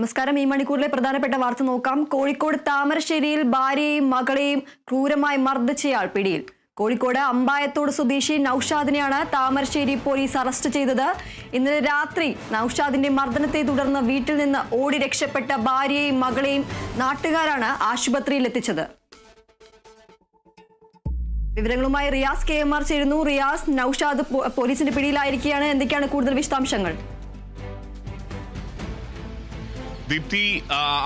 നമസ്കാരം. ഈ മണിക്കൂറിലെ പ്രധാനപ്പെട്ട വാർത്ത നോക്കാം. കോഴിക്കോട് താമരശ്ശേരിയിൽ ഭാര്യയെയും മകളെയും ക്രൂരമായി മർദ്ദിച്ചയാൾ പിടിയിൽ. കോഴിക്കോട് അമ്പായത്തോട് സ്വദേശി നൌഷാദിനെയാണ് താമരശ്ശേരി പോലീസ് അറസ്റ്റ് ചെയ്തത്. ഇന്നലെ രാത്രി നൌഷാദിന്റെ മർദ്ദനത്തെ തുടർന്ന് വീട്ടിൽ നിന്ന് ഓടി രക്ഷപ്പെട്ട ഭാര്യയെയും മകളെയും നാട്ടുകാരാണ് ആശുപത്രിയിൽ എത്തിച്ചത്. വിവരങ്ങളുമായി റിയാസ് കെ എം ആർ ചേരുന്നു. റിയാസ് നൌഷാദ് പോലീസിന്റെ പിടിയിലായിരിക്കുകയാണ്. എന്തൊക്കെയാണ് കൂടുതൽ വിശദാംശങ്ങൾ? ദീപ്തി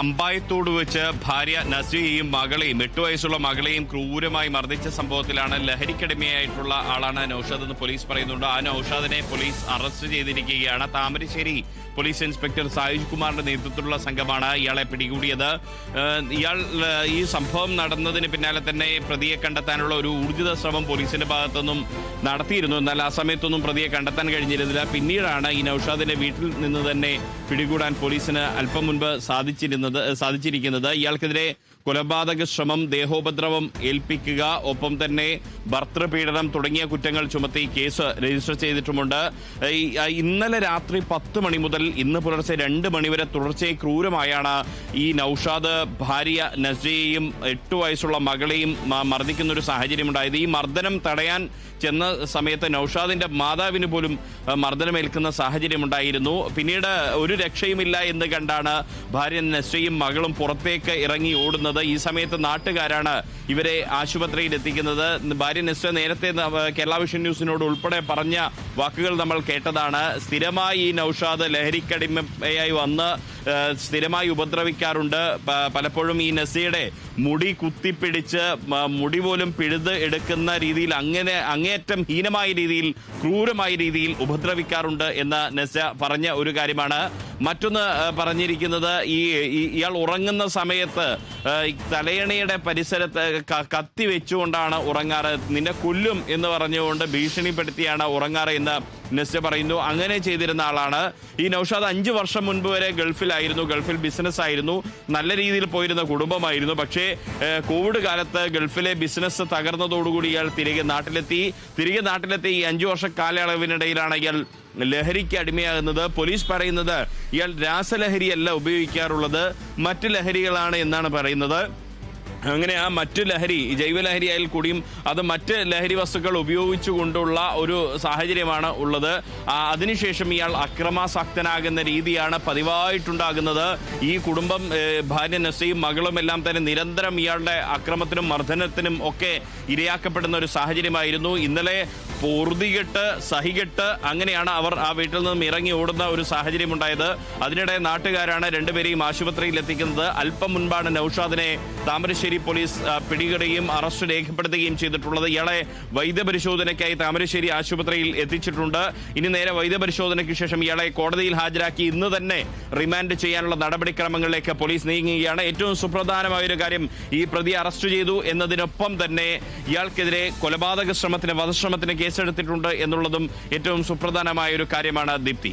അമ്പായത്തോട് വെച്ച് ഭാര്യ നസ്രിയെയും മകളെയും എട്ട് വയസ്സുള്ള മകളെയും ക്രൂരമായി മർദ്ദിച്ച സംഭവത്തിലാണ് ലഹരിക്കടിമയായിട്ടുള്ള ആളാണ് നൌഷാദ് എന്ന് പോലീസ് പറയുന്നുണ്ട്. ആ നൌഷാദിനെ പോലീസ് അറസ്റ്റ് ചെയ്തിരിക്കുകയാണ്. താമരശ്ശേരി പോലീസ് ഇൻസ്പെക്ടർ സായുജ് കുമാറിന്റെ നേതൃത്വത്തിലുള്ള സംഘമാണ് ഇയാളെ പിടികൂടിയത്. ഇയാൾ ഈ സംഭവം നടന്നതിന് പിന്നാലെ തന്നെ പ്രതിയെ കണ്ടെത്താനുള്ള ഒരു ഊർജിത ശ്രമം പോലീസിന്റെ ഭാഗത്തുനിന്നും നടത്തിയിരുന്നു. എന്നാൽ ആ സമയത്തൊന്നും പ്രതിയെ കണ്ടെത്താൻ കഴിഞ്ഞിരുന്നില്ല. പിന്നീടാണ് ഈ നൌഷാദിന്റെ വീട്ടിൽ നിന്ന് തന്നെ പിടികൂടാൻ പോലീസിന് അല്പം മുൻപ് സാധിച്ചിരുന്നത് സാധിച്ചിരിക്കുന്നത് ഇയാൾക്കെതിരെ കൊലപാതക ശ്രമം ദേഹോപദ്രവം ഏൽപ്പിക്കുക ഒപ്പം തന്നെ ഭർത്തൃപീഡനം തുടങ്ങിയ കുറ്റങ്ങൾ ചുമത്തി കേസ് രജിസ്റ്റർ ചെയ്തിട്ടുമുണ്ട്. ഇന്നലെ രാത്രി പത്ത് മണി മുതൽ ഇന്ന് പുലർച്ചെ രണ്ട് മണിവരെ തുടർച്ചയായി ക്രൂരമായാണ് ഈ നൌഷാദ് ഭാര്യ നസ്രിയെയും എട്ടു വയസ്സുള്ള മകളെയും മർദ്ദിക്കുന്ന ഒരു സാഹചര്യം ഉണ്ടായത് ഈ മർദ്ദനം തടയാൻ ചെന്ന സമയത്ത് നൌഷാദിന്റെ മാതാവിന് പോലും മർദ്ദനമേൽക്കുന്ന സാഹചര്യം ഉണ്ടായിരുന്നു പിന്നീട് ഒരു രക്ഷയുമില്ല എന്ന് കണ്ടാണ് ഭാര്യ നെസ്റ്റയും മകളും പുറത്തേക്ക് ഇറങ്ങി ഓടുന്നത് ഈ സമയത്ത് നാട്ടുകാരാണ് ഇവരെ ആശുപത്രിയിൽ എത്തിക്കുന്നത്. ഭാര്യ നെസ്റ്റ നേരത്തെ കേരള വിഷൻ ന്യൂസിനോട് ഉൾപ്പെടെ പറഞ്ഞ വാക്കുകൾ നമ്മൾ കേട്ടതാണ്. സ്ഥിരമായി ഈ നൌഷാദ് ലഹരിക്കടിമയായി വന്ന് സ്ഥിരമായി ഉപദ്രവിക്കാറുണ്ട്. പലപ്പോഴും ഈ നസിയുടെ മുടി കുത്തിപ്പിടിച്ച് മുടി പോലും പിഴുത് എടുക്കുന്ന രീതിയിൽ അങ്ങനെ അങ്ങേയറ്റം ഹീനമായ രീതിയിൽ ക്രൂരമായ രീതിയിൽ ഉപദ്രവിക്കാറുണ്ട് എന്ന് നസ പറഞ്ഞ ഒരു കാര്യമാണ്. മറ്റൊന്ന് പറഞ്ഞിരിക്കുന്നത് ഈ ഇയാൾ ഉറങ്ങുന്ന സമയത്ത് തലയണയുടെ പരിസരത്ത് കത്തി വെച്ചുകൊണ്ടാണ് ഉറങ്ങാറ്. നിന്നെ കൊല്ലും എന്ന് പറഞ്ഞുകൊണ്ട് ഭീഷണിപ്പെടുത്തിയാണ് ഉറങ്ങാറ് എന്ന് നെസ്റ്റ പറയുന്നു. അങ്ങനെ ചെയ്തിരുന്ന ആളാണ്. ഈ നൌഷാദ് അഞ്ച് വർഷം മുൻപ് വരെ ഗൾഫിലായിരുന്നു. ഗൾഫിൽ ബിസിനസ് ആയിരുന്നു. നല്ല രീതിയിൽ പോയിരുന്ന കുടുംബമായിരുന്നു. പക്ഷേ കോവിഡ് കാലത്ത് ഗൾഫിലെ ബിസിനസ് തകർന്നതോടുകൂടി ഇയാൾ തിരികെ നാട്ടിലെത്തി. തിരികെ നാട്ടിലെത്തി. ഈ അഞ്ചു വർഷ കാലയളവിനിടയിലാണ് ഇയാൾ ലഹരിക്ക് അടിമയാകുന്നത്. പോലീസ് പറയുന്നത് ഇയാൾ രാസലഹരിയല്ല ഉപയോഗിക്കാറുള്ളത്. മറ്റ് ലഹരികളാണ് എന്നാണ് പറയുന്നത്. അങ്ങനെ ആ മറ്റു ലഹരി ജൈവലഹരി കൂടിയും അത് മറ്റ് ലഹരി വസ്തുക്കൾ ഉപയോഗിച്ചുകൊണ്ടുള്ള ഒരു സാഹചര്യമാണ് ഉള്ളത്. അതിനുശേഷം ഇയാൾ അക്രമാസക്തനാകുന്ന രീതിയാണ് പതിവായിട്ടുണ്ടാകുന്നത്. ഈ കുടുംബം ഭാര്യ നസയും മകളും എല്ലാം തന്നെ നിരന്തരം ഇയാളുടെ അക്രമത്തിനും മർദ്ദനത്തിനും ഒക്കെ ഇരയാക്കപ്പെടുന്ന ഒരു സാഹചര്യമായിരുന്നു. ഇന്നലെ പൊറുതികെട്ട് സഹികെട്ട് അങ്ങനെയാണ് അവർ ആ വീട്ടിൽ നിന്നും ഇറങ്ങി ഓടുന്ന ഒരു സാഹചര്യം ഉണ്ടായത് അതിനിടെ നാട്ടുകാരാണ് രണ്ടുപേരെയും ആശുപത്രിയിൽ എത്തിക്കുന്നത്. അല്പം മുൻപാണ് നൌഷാദിനെ താമരശ്ശേരി പോലീസ് പിടികൂടുകയും അറസ്റ്റ് രേഖപ്പെടുത്തുകയും ചെയ്തിട്ടുള്ളത്. ഇയാളെ വൈദ്യപരിശോധനയ്ക്കായി താമരശ്ശേരി ആശുപത്രിയിൽ എത്തിച്ചിട്ടുണ്ട്. ഇനി നേരെ വൈദ്യപരിശോധനയ്ക്ക് ശേഷം ഇയാളെ കോടതിയിൽ ഹാജരാക്കി ഇന്ന് തന്നെ റിമാൻഡ് ചെയ്യാനുള്ള നടപടിക്രമങ്ങളിലേക്ക് പോലീസ് നീങ്ങുകയാണ്. ഏറ്റവും സുപ്രധാനമായ ഒരു കാര്യം ഈ പ്രതി അറസ്റ്റ് ചെയ്തു എന്നതിനൊപ്പം തന്നെ ഇയാൾക്കെതിരെ കൊലപാതക ശ്രമത്തിന് വധശ്രമത്തിന് കേസെടുത്തിട്ടുണ്ട് എന്നുള്ളതും ഏറ്റവും സുപ്രധാനമായ ഒരു കാര്യമാണ് ദീപ്തി.